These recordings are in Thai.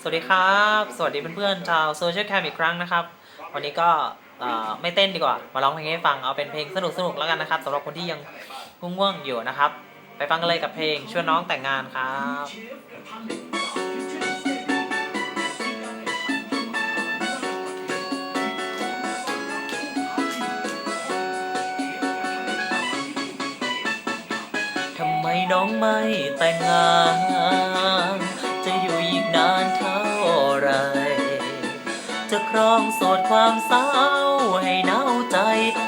สวัสดีครับ สวัสดีเพื่อนๆชาวโซเชียลแคมอีกครั้งนะครับ วันนี้ก็ไม่เต้นดีกว่า มาร้องเพลงให้ฟัง เอาเป็นเพลงสนุกๆแล้วกันนะครับสำหรับคนที่ยังง่วงๆอยู่นะครับ ไปฟังกันเลยกับเพลงชวนน้องแต่งงานครับทำไมน้องไม่แต่งงาน รองโสดความเศร้า ให้หนาวใจ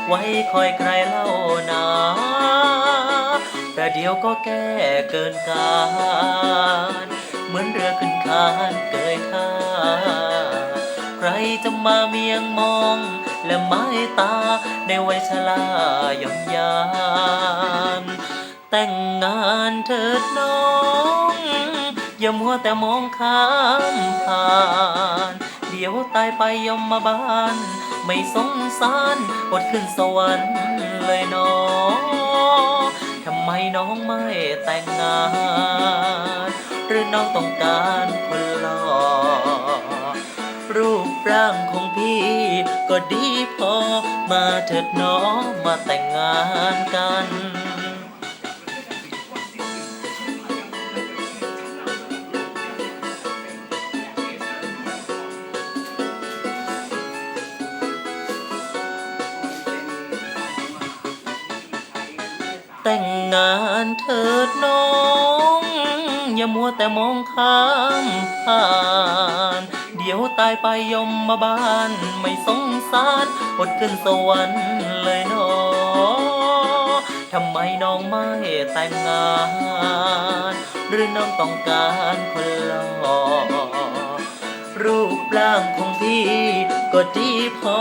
ไว้คอยใครเล่านาแต่เดี๋ยวก็แก้เกินการ เหมือนเรือขึ้นคานเกยท่าใครจะมาเมียงมอง และไม้ตาในวัยชราย่อนยานแต่งงานเถิดน้อง อย่ามัวแต่มองข้ามผ่าน เดียวตายไปยมมาบ้าน ไม่สงสารอดขึ้นสวรรค์เลยน้องทำไมน้องไม่แต่งงาน หรือน้องต้องการคนหล่อรูปร่างของพี่ก็ดีพอ มาเถิดน้องมาแต่งงานกัน แต่งงานเถิดน้อง อย่ามัวแต่มองข้ามผ่าน เดี๋ยวตายไปยมมาบ้าน ไม่สงสารอดขึ้นสวรรค์เลยน้องทำไมน้องไม่แต่งงาน หรือน้องต้องการคนหล่อรูปร่างของพี่ก็ดีพอ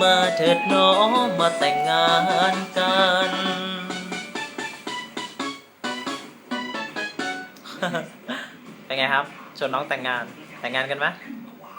มาเถิดน้องมาแต่งงานกัน เป็นไงครับชวนน้องแต่งงานแต่งงานกันไหม